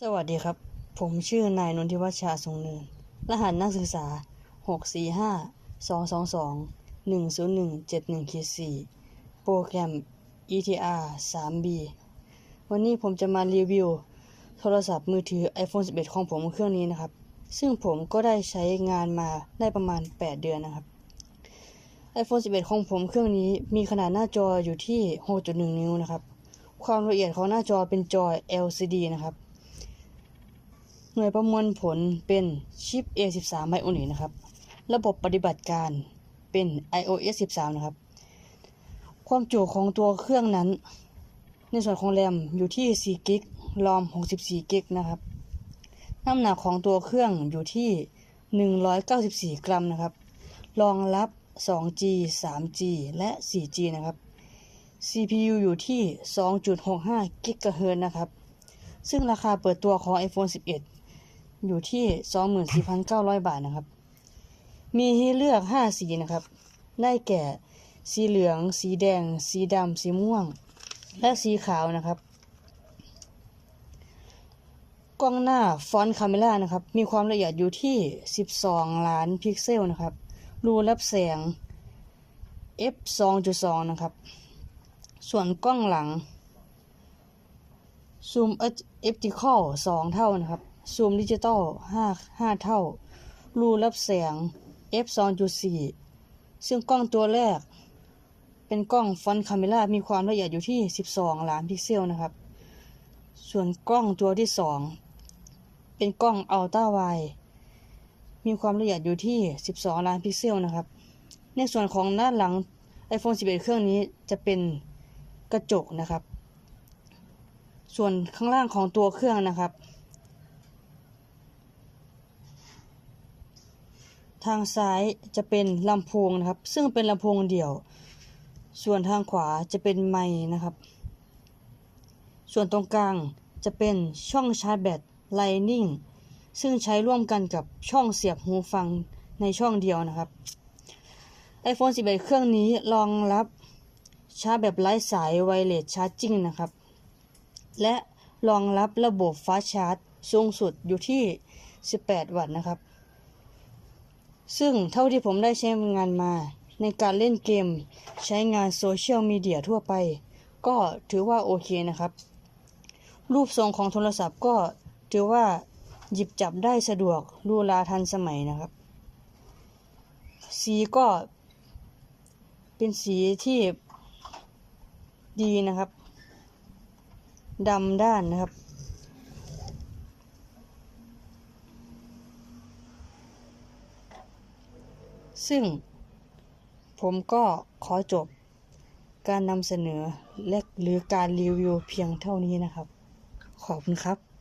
สวัสดีครับ ผมชื่อนายนนทิวัชชาทรงเนิน รหัสนักศึกษา 645-222-10171-4 โปรแกรม ETR 3B วันนี้ผมจะมารีวิว โทรศัพท์มือถือ iPhone 11 ของผมเครื่องนี้นะครับ ซึ่งผมก็ได้ใช้งานมาได้ประมาณ 8 เดือนนะครับ iPhone 11 ของผมเครื่องนี้มีขนาดหน้าจออยู่ที่ 6.1 นิ้วนะครับ ความละเอียดของหน้าจอเป็นจอ LCD นะครับ หน่วยประมวลผลเป็นชิป A13 Bionic นะครับ ระบบปฏิบัติการเป็น iOS 13 นะครับ ความจุของตัวเครื่องนั้น ในส่วนของแรมอยู่ที่4กิกรอม64กิกนะครับ น้ำหนักของตัวเครื่องอยู่ที่ 194 กรัมนะครับ รองรับ 2G 3G และ 4G นะครับ CPU อยู่ที่ 2.65 กิกะเฮิรตซ์นะครับ ซึ่งราคาเปิดตัวของ iPhone 11 อยู่ที่24,900บาทนะครับ มีให้เลือก5สีนะครับ ได้แก่ สีเหลือง สีแดง สีดำสีม่วง และสีขาวนะครับ กล้องหน้าฟอนต์คาเมล่านะครับ มีความละเอียดอยู่ที่12ล้านพิกเซลนะครับ รูรับแสง f 2.2นะครับ ส่วนกล้องหลังซูมเอฟติคอล2เท่านะครับ ซูมดิจิตอล5 5 เท่า รูรับแสง f 2.4 ซึ่งกล้องตัวแรก เป็นกล้องฟอนต์คาเมล่ามีความละเอียดอยู่ที่ 12 ล้านพิกเซลนะครับ ส่วนกล้องตัวที่ 2 เป็นกล้องอัลตร้าไวมีความละเอียดอยู่ที่ 12 ล้านพิกเซลนะครับ ในส่วนของด้านหลัง iPhone 11 เครื่องนี้จะเป็นกระจกนะครับ ส่วนข้างล่างของตัวเครื่องนะครับ ทางซ้ายจะเป็นลำโพงนะครับ ซึ่งเป็นลำโพงเดี่ยว ส่วนทางขวาจะเป็นไมค์นะครับ ส่วนตรงกลางจะเป็นช่องชาร์จแบต Lightning ซึ่งใช้ร่วมกันกับช่องเสียบหูฟังในช่องเดียวนะครับ iPhone 11 เครื่องนี้รองรับชาร์จแบบไร้สายไวเลสชาร์จิ่งนะครับ และรองรับระบบฟ้าชาร์จสูงสุดอยู่ที่ 18 วัตต์นะครับ ซึ่งเท่าที่ผมได้ใช้งานมา ในการเล่นเกม ใช้งานโซเชียลมีเดียทั่วไป ก็ถือว่าโอเคนะครับ รูปทรงของโทรศัพท์ก็ถือว่าหยิบจับได้สะดวกรูลาทันสมัยนะครับ สีก็เป็นสีที่ดีนะครับดำด้านนะครับ ซึ่งผมก็ขอจบการนำเสนอและหรือการรีวิวเพียงเท่านี้นะครับ ขอบคุณครับ